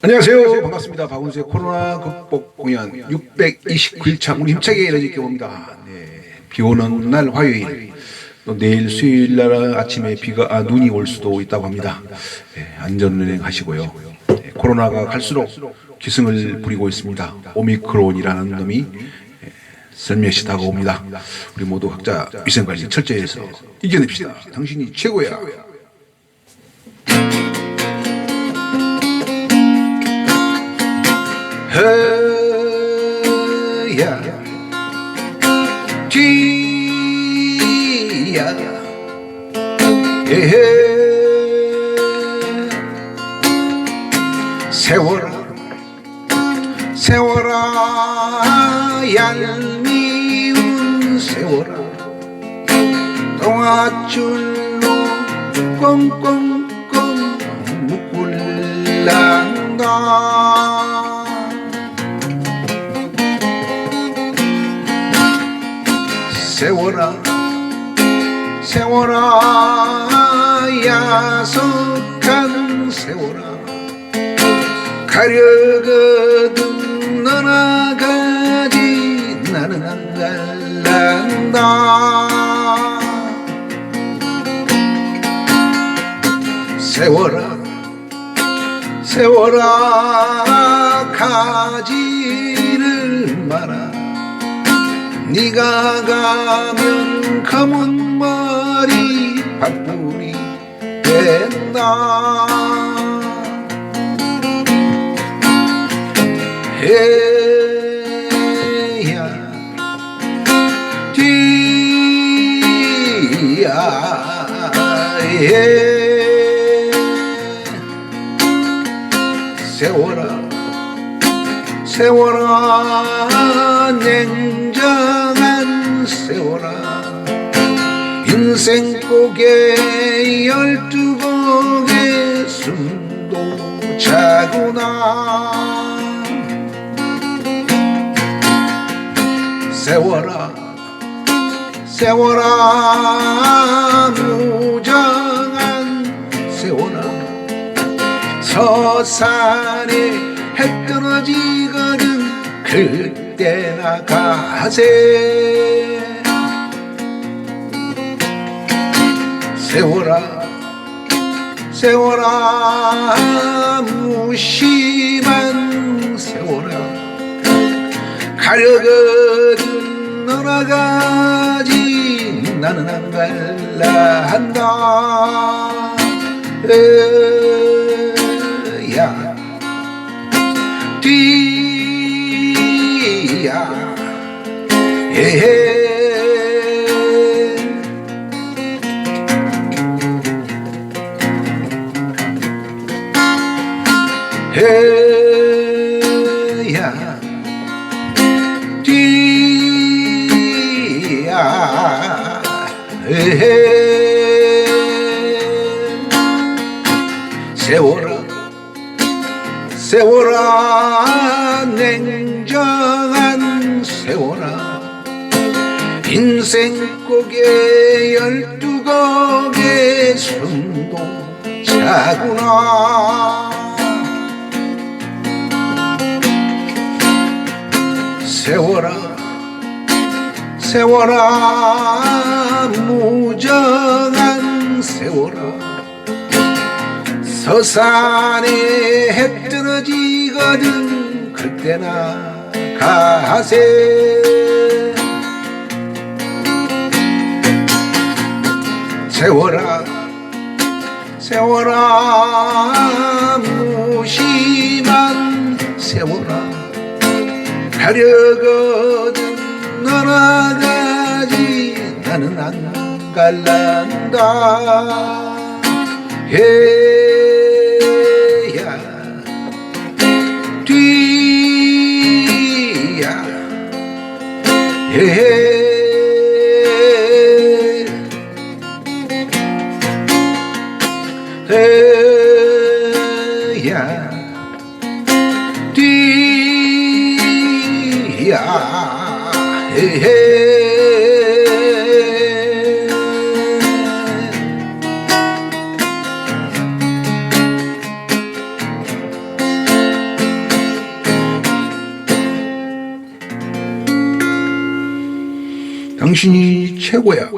안녕하세요. 반갑습니다. 박운수의 코로나 극복 공연 629일차 우리 힘차게 이뤄질게 봅니다. 네, 비 오는 날 화요일 또 내일 수요일 날 아침에 비가 아, 눈이 올 수도 있다고 합니다. 네, 안전운행 하시고요. 네, 코로나가 갈수록 기승을 부리고 있습니다. 오미크론이라는 놈이 네, 슬며시 다가옵니다. 우리 모두 각자 위생관리 철저히 해서 이겨냅시다. 당신이 최고야. 허야 뒤야 에헤. 세월아 세월아 얄미운 세월아. 동아줄로 꽁꽁꽁 묶을란다 세월아 야속한 세월아 가려거든 너나 가지 나는 안 갈란다. 세월아 세월아 가지를 마라. 네가 가면 검은 바쁘리 된다 해야 뒤야 해. 세월아 세월아 냉 인생 고개 열두 곡의 숨도 차구나. 세월아 세월아 무정한 세월아 서산에 해 떨어지거든 그때나 가세 세월아 세월아 무심한 세월아 가려거든 너나가지 나는 안 갈라 한다. 으야. 뒤야. 에헤 해야 뒤야 에헤 세월아 세월아 냉정한 세월아. 인생 고개 열두 곡의 숨도 차구나 세월아 무정한 세월아 서산에 해 떨어지거든 그때나 가세. 세월아 세월아 무심한 세월아 가려거든 너나가지 나는 안 갈란다. 해야 뒤야. 해 해야 뒤야 해해 당신이 최고야.